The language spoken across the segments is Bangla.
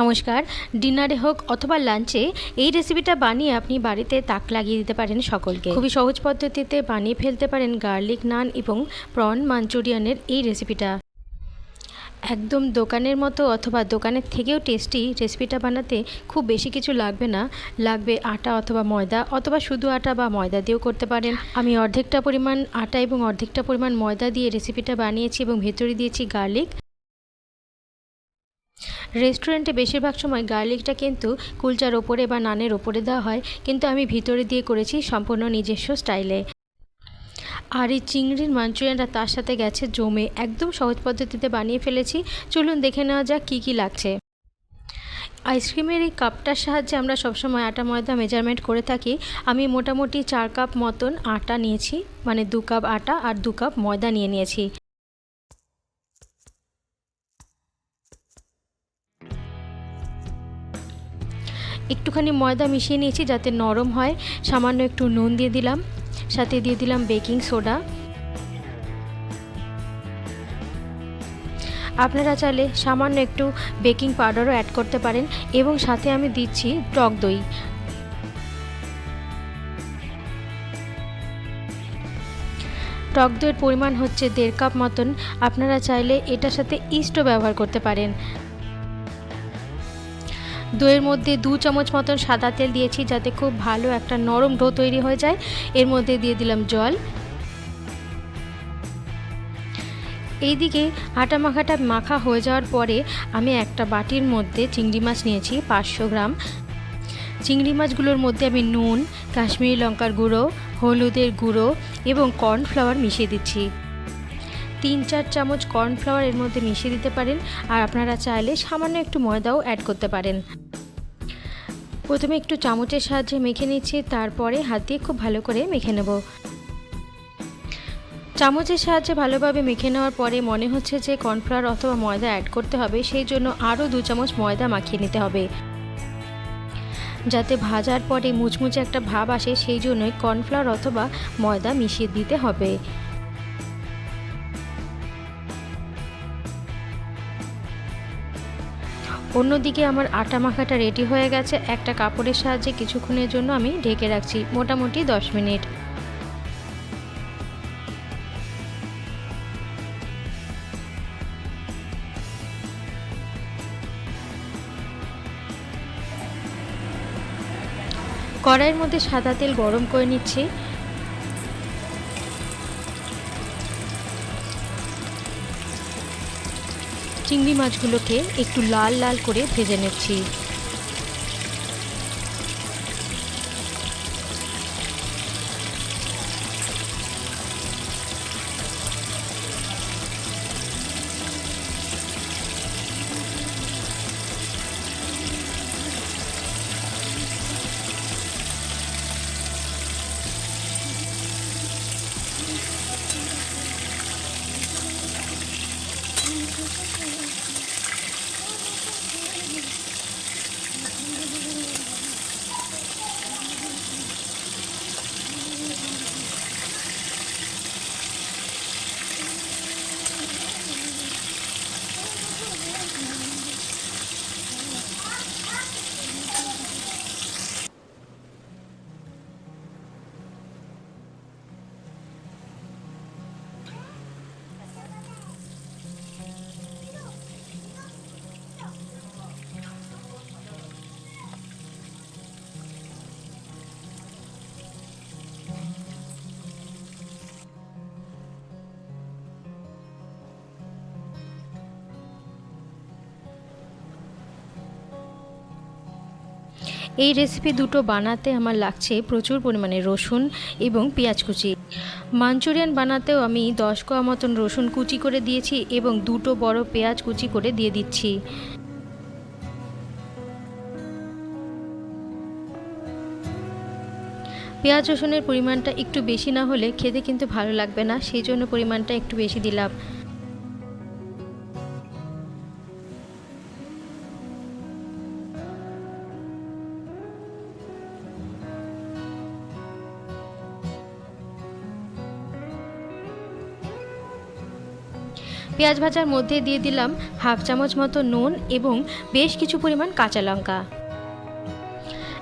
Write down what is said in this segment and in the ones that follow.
নমস্কার। ডিনারে হোক অথবা লাঞ্চে, এই রেসিপিটা বানিয়ে আপনি বাড়িতে তাক লাগিয়ে দিতে পারেন সকলকে। খুবই সহজ পদ্ধতিতে বানিয়ে ফেলতে পারেন গার্লিক নান এবং প্রন মাঞ্চুরিয়ানের এই রেসিপিটা একদম দোকানের মতো অথবা দোকানের থেকেও টেস্টি রেসিপিটা বানাতে খুব বেশি কিছু লাগবে না। লাগবে আটা অথবা ময়দা অথবা শুধু আটা বা ময়দা দিয়েও করতে পারেন। আমি অর্ধেকটা পরিমাণ আটা এবং অর্ধেকটা পরিমাণ ময়দা দিয়ে রেসিপিটা বানিয়েছি এবং ভেতরে দিয়েছি গার্লিক। রেস্টুরেন্টে বেশিরভাগ সময় গার্লিকটা কিন্তু কুলচার ওপরে বা নানের ওপরে দেওয়া হয়, কিন্তু আমি ভিতরে দিয়ে করেছি সম্পূর্ণ নিজস্ব স্টাইলে। আর এই চিংড়ির মাঞ্চুরিয়ানটা তার সাথে গেছে জমে, একদম সহজ পদ্ধতিতে বানিয়ে ফেলেছি। চলুন দেখে নেওয়া যাক কী কী লাগছে। আইসক্রিমের এই কাপটার সাহায্যে আমরা সবসময় আটা ময়দা মেজারমেন্ট করে থাকি। আমি মোটামুটি চার কাপ মতন আটা নিয়েছি মানে দু কাপ আটা আর দু কাপ ময়দা নিয়ে নিয়েছি। একটুখানি ময়দা মিশিয়ে নিয়েছি যাতে নরম হয়। সামান্য একটু নুন দিয়ে দিলাম। সাথে দিয়ে দিলাম বেকিং সোডা। আপনারা চাইলে সামান্য একটু বেকিং পাউডারও অ্যাড করতে পারেন এবং সাথে আমি দিচ্ছি টক দই। টক দইয়ের পরিমাণ হচ্ছে দেড় কাপ মতন। আপনারা চাইলে এটার সাথে ইস্টও ব্যবহার করতে পারেন। দইয়ের মধ্যে দু চামচ মতন সাদা তেল দিয়েছি যাতে খুব ভালো একটা নরম ডো তৈরি হয়ে যায়। এর মধ্যে দিয়ে দিলাম জল। এইদিকে আটা মাখাটা মাখা হয়ে যাওয়ার পরে আমি একটা বাটির মধ্যে চিংড়ি মাছ নিয়েছি, পাঁচশো গ্রাম। চিংড়ি মাছগুলোর মধ্যে আমি নুন, কাশ্মীরি লঙ্কার গুঁড়ো, হলুদের গুঁড়ো এবং কর্নফ্লাওয়ার মিশিয়ে দিচ্ছি। তিন চার চামচ কর্নফ্লাওয়ার এর মধ্যে মিশিয়ে দিতে পারেন আর আপনারা চাইলে সামান্য একটু ময়দাও অ্যাড করতে পারেন। প্রথমে একটু চামচের সাহায্যে মেখে নিচ্ছি, তারপরে হাত দিয়ে খুব ভালো করে মেখে নেব। চামচের সাহায্যে ভালোভাবে মেখে নেওয়ার পরে মনে হচ্ছে যে কর্নফ্লাওয়ার অথবা ময়দা অ্যাড করতে হবে, সেই জন্য আরও দু চামচ ময়দা মাখিয়ে নিতে হবে। যাতে ভাজার পরে মুচমুচে একটা ভাব আসে, সেই জন্যই কর্নফ্লাওয়ার অথবা ময়দা মিশিয়ে দিতে হবে। অন্যদিকে আমার আটা মাখাটা রেডি হয়ে গেছে। একটা কাপড়ের সাহায্যে কিছুক্ষণের জন্য আমি ঢেকে রাখছি, মোটামুটি দশ মিনিট। কড়াইয়ের মধ্যে সাদা তেল গরম করে নিচ্ছি। চিংড়ি মাছগুলোকে একটু লাল লাল করে ভেজে নিচ্ছি। এই রেসিপি দুটো বানাতে আমার লাগছে প্রচুর পরিমাণে রসুন এবং পেঁয়াজ কুচি। মাঞ্চুরিয়ান বানাতেও আমি দশ কোয়া মতন রসুন কুচি করে দিয়েছি এবং দুটো বড় পেঁয়াজ কুচি করে দিয়ে দিচ্ছি। পেঁয়াজ রসুনের পরিমাণটা একটু বেশি না হলে খেতে কিন্তু ভালো লাগবে না, সেই জন্য পরিমাণটা একটু বেশি দিলাম। পেঁয়াজ ভাজার মধ্যে দিয়ে দিলাম হাফ চামচ মতো নুন এবং বেশ কিছু পরিমাণ কাঁচা লঙ্কা।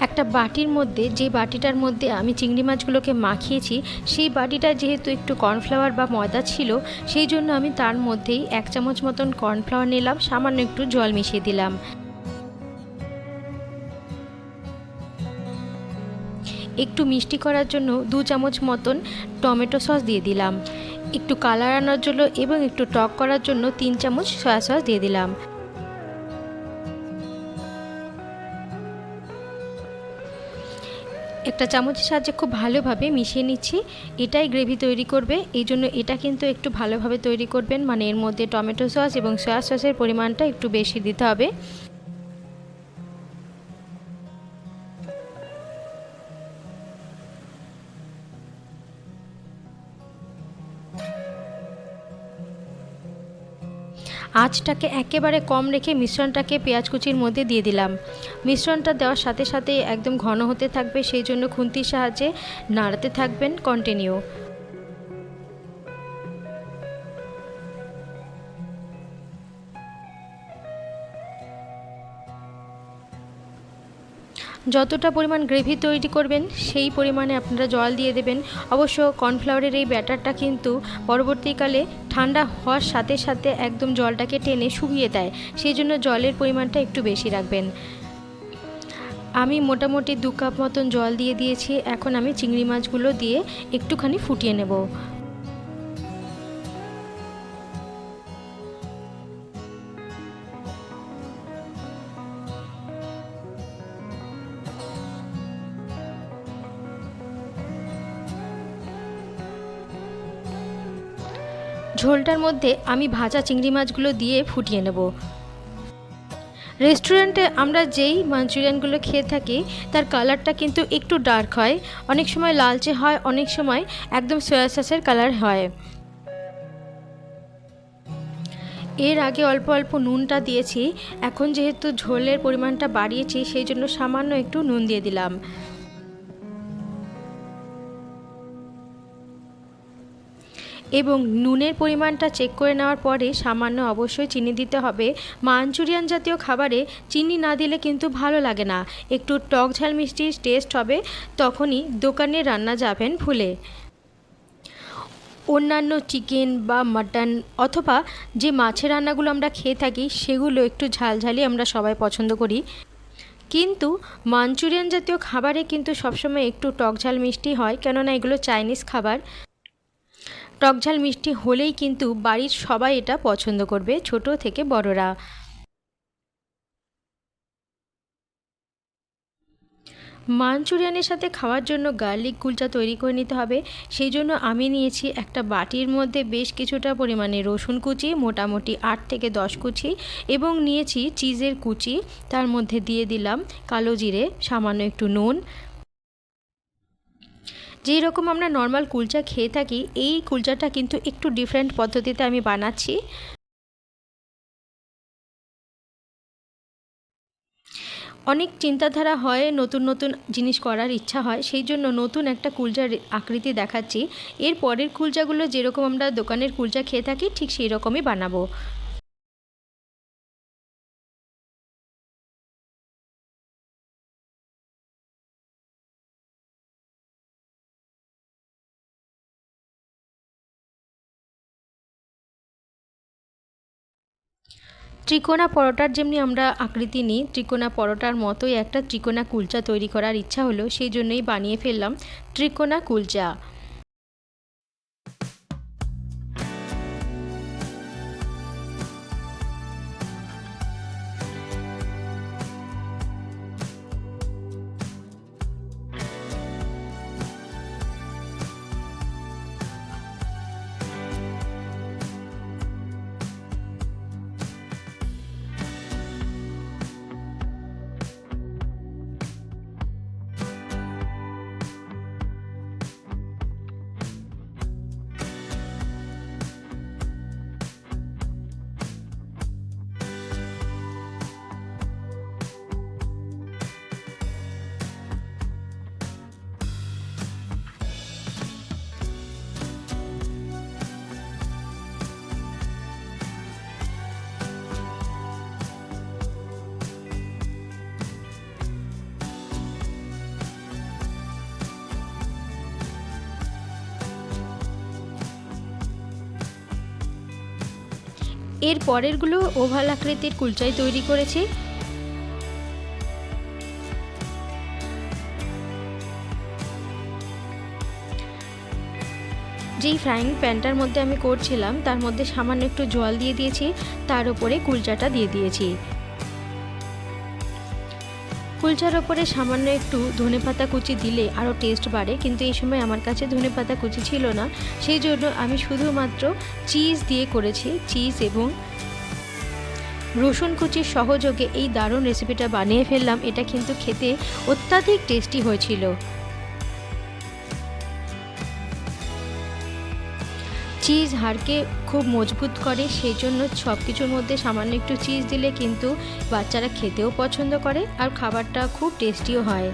একটা বাটির মধ্যে, যে বাটিটার মধ্যে আমি চিংড়ি মাছগুলোকে মাখিয়েছি, সেই বাটিটা যেহেতু একটু কর্নফ্লাওয়ার বা ময়দা ছিল, সেই জন্য আমি তার মধ্যেই এক চামচ মতন কর্নফ্লাওয়ার নিলাম, সামান্য একটু জল মিশিয়ে দিলাম। একটু মিষ্টি করার জন্য দু চামচ মতন টমেটো সস দিয়ে দিলাম। একটু কালার আনার জন্য এবং একটু টক করার জন্য তিন চামচ সয়া সস দিয়ে দিলাম। একটা চামচের সাহায্যে খুব ভালোভাবে মিশিয়ে নিচ্ছি। এটাই গ্রেভি তৈরি করবে। এই জন্য এটা কিন্তু একটু ভালোভাবে তৈরি করবেন। মানে এর মধ্যে টমেটো সস এবং সয়া সসের পরিমাণটা একটু বেশি দিতে হবে। আঁচটাকে একেবারে কম রেখে মিশ্রণটাকে পেঁয়াজ কুচির মধ্যে দিয়ে দিলাম। মিশ্রণটা দেওয়ার সাথে সাথে একদম ঘন হতে থাকবে, সেই জন্য খুন্তির সাহায্যে নাড়াতে থাকবেন কন্টিনিউ যতটা পরিমাণ গ্রেভি তৈরি করবেন, সেই পরিমাণে আপনারা জল দিয়ে দেবেন। অবশ্য কর্নফ্লাওয়ারের এই ব্যাটারটা কিন্তু পরবর্তীকালে ঠান্ডা হওয়ার সাথে সাথে একদম জলটাকে টেনে শুকিয়ে দেয়। সেই জন্য জলের পরিমাণটা একটু বেশি রাখবেন। আমি মোটামুটি দু কাপ মতন জল দিয়ে দিয়েছি। এখন আমি চিংড়ি মাছগুলো দিয়ে একটুখানি ফুটিয়ে নেব। ঝোলটার মধ্যে আমি ভাজা চিংড়ি মাছগুলো দিয়ে ফুটিয়ে নেব। রেস্টুরেন্টে আমরা যেই মাঞ্চুরিয়ানগুলো খেয়ে থাকি, তার কালারটা কিন্তু একটু ডার্ক হয়। অনেক সময় লালচে হয়, অনেক সময় একদম সয়া সসের কালার হয়। এর আগে অল্প অল্প নুনটা দিয়েছি। এখন যেহেতু ঝোলের পরিমাণটা বাড়িয়েছি, সেই জন্য সামান্য একটু নুন দিয়ে দিলাম। এবং নুনের পরিমাণটা চেক করে নেওয়ার পরে সামান্য অবশ্যই চিনি দিতে হবে। মাঞ্চুরিয়ান জাতীয় খাবারে চিনি না দিলে কিন্তু ভালো লাগে না। একটু টক ঝাল মিষ্টির টেস্ট হবে, তখনই দোকানে রান্না যাবেন ভুলে। অন্যান্য চিকেন বা মাটন অথবা যে মাছের রান্নাগুলো আমরা খেয়ে থাকি, সেগুলো একটু ঝালঝালি আমরা সবাই পছন্দ করি। কিন্তু মাঞ্চুরিয়ান জাতীয় খাবারে কিন্তু সবসময় একটু টক ঝাল মিষ্টি হয়, কেননা এগুলো চাইনিজ খাবার। টকঝাল মিষ্টি হলেই কিন্তু বাড়ির সবাই এটা পছন্দ করবে, ছোট থেকে বড়রা। মাঞ্চুরিয়ানের সাথে খাওয়ার জন্য গার্লিক কুলচা তৈরি করে নিতে হবে। সেই জন্য আমি নিয়েছি একটা বাটির মধ্যে বেশ কিছুটা পরিমাণে রসুন কুচি, মোটামুটি আট থেকে দশ কুচি এবং নিয়েছি চিজের কুচি। তার মধ্যে দিয়ে দিলাম কালো জিরে, সামান্য একটু নুন যেই রকম আমরা নর্মাল কুলচা খেয়ে থাকি, এই কুলচাটা কিন্তু একটু ডিফারেন্ট পদ্ধতিতে আমি বানাচ্ছি। অনেক চিন্তাধারা হয়, নতুন নতুন জিনিস করার ইচ্ছা হয়, সেই জন্য নতুন একটা কুলচার আকৃতি দেখাচ্ছি। এর পরের কুলচাগুলো যেরকম আমরা দোকানের কুলচা খেয়ে থাকি, ঠিক সেই রকমই বানাবো। ত্রিকোণা পরোটার যেমনি আমরা আকৃতি নিই, ত্রিকোণা পরোটার মতোই একটা ত্রিকোণা কুলচা তৈরি করার ইচ্ছা হলো, সেই জন্যই বানিয়ে ফেললাম ত্রিকোণা কুলচা। এর পরেরগুলো ওভাল আকৃতির কুলচাই তৈরি করেছি। যেই ফ্রাইং প্যানটার মধ্যে আমি করছিলাম, তার মধ্যে সামান্য একটু জল দিয়ে দিয়েছি, তার উপরে কুলচাটা দিয়ে দিয়েছি। কুলচার ওপরে সামান্য একটু ধনে পাতা কুচি দিলে আরও টেস্ট বাড়ে, কিন্তু এই সময় আমার কাছে ধনে পাতা কুচি ছিল না। সেই জন্য আমি শুধুমাত্র চিজ দিয়ে করেছি চিজ এবং রসুন কুচির সহযোগে এই দারুণ রেসিপিটা বানিয়ে ফেললাম। এটা কিন্তু খেতে অত্যাধিক টেস্টি হয়েছিল। চিজ হাড়কে খুব মজবুত করে, সেই জন্য সব কিছুর মধ্যে সামান্য একটু চিজ দিলে কিন্তু বাচ্চারা খেতেও পছন্দ করে আর খাবারটা খুব টেস্টিও হয়।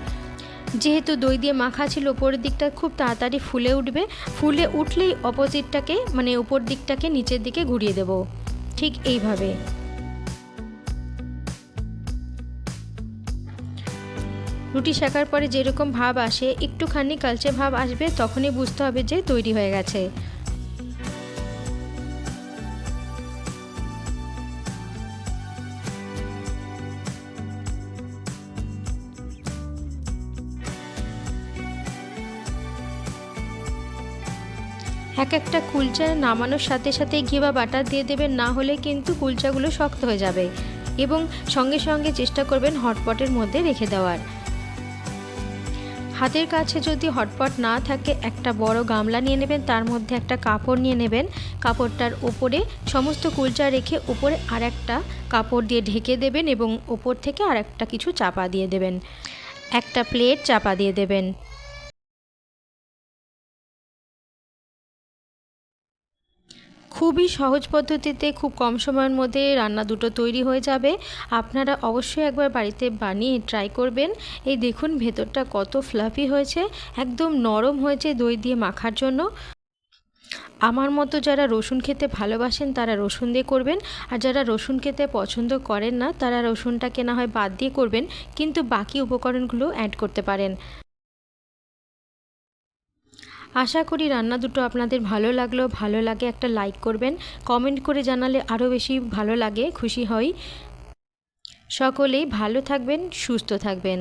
যেহেতু দই দিয়ে মাখা ছিল ওপরের দিকটা খুব তাড়াতাড়ি ফুলে উঠবে। ফুলে উঠলেই অপোজিটটাকে মানে উপর দিকটাকে নিচের দিকে ঘুরিয়ে দেব। ঠিক এইভাবে। রুটি শেখার পরে যেরকম ভাব আসে, একটুখানি কালচে ভাব আসবে, তখনই বুঝতে হবে যে তৈরি হয়ে গেছে। এক একটা কুলচা নামানোর সাথে সাথে ঘি বা বাটার দিয়ে দেবেন, না হলে কিন্তু কুলচাগুলো শক্ত হয়ে যাবে এবং সঙ্গে সঙ্গে চেষ্টা করবেন হটপটের মধ্যে রেখে দেওয়ার। হাতের কাছে যদি হটপট না থাকে, একটা বড় গামলা নিয়ে নেবেন, তার মধ্যে একটা কাপড় নিয়ে নেবেন। কাপড়টার ওপরে সমস্ত কুলচা রেখে ওপরে আর একটা কাপড় দিয়ে ঢেকে দেবেন এবং ওপর থেকে আর একটা কিছু চাপা দিয়ে দেবেন। একটা প্লেট চাপা দিয়ে দেবেন। খুবই সহজ পদ্ধতিতে খুব কম সময়ের মধ্যে রান্না দুটো তৈরি হয়ে যাবে। আপনারা অবশ্যই একবার বাড়িতে বানিয়ে ট্রাই করবেন। এই দেখুন ভেতরটা কত ফ্লাফি হয়েছে, একদম নরম হয়েছে দই দিয়ে মাখার জন্য। আমার মতো যারা রসুন খেতে ভালোবাসেন তারা রসুন দিয়ে করবেন, আর যারা রসুন খেতে পছন্দ করেন না তারা রসুনটা কেনা হয় বাদ দিয়ে করবেন, কিন্তু বাকি উপকরণগুলো অ্যাড করতে পারেন। আশা করি রান্না দুটো আপনাদের ভালো লাগল, ভালো লাগে একটা লাইক করবেন কমেন্ট করে জানালে আরও বেশি ভালো লাগে, খুশি হই। সকলেই ভালো থাকবেন, সুস্থ থাকবেন।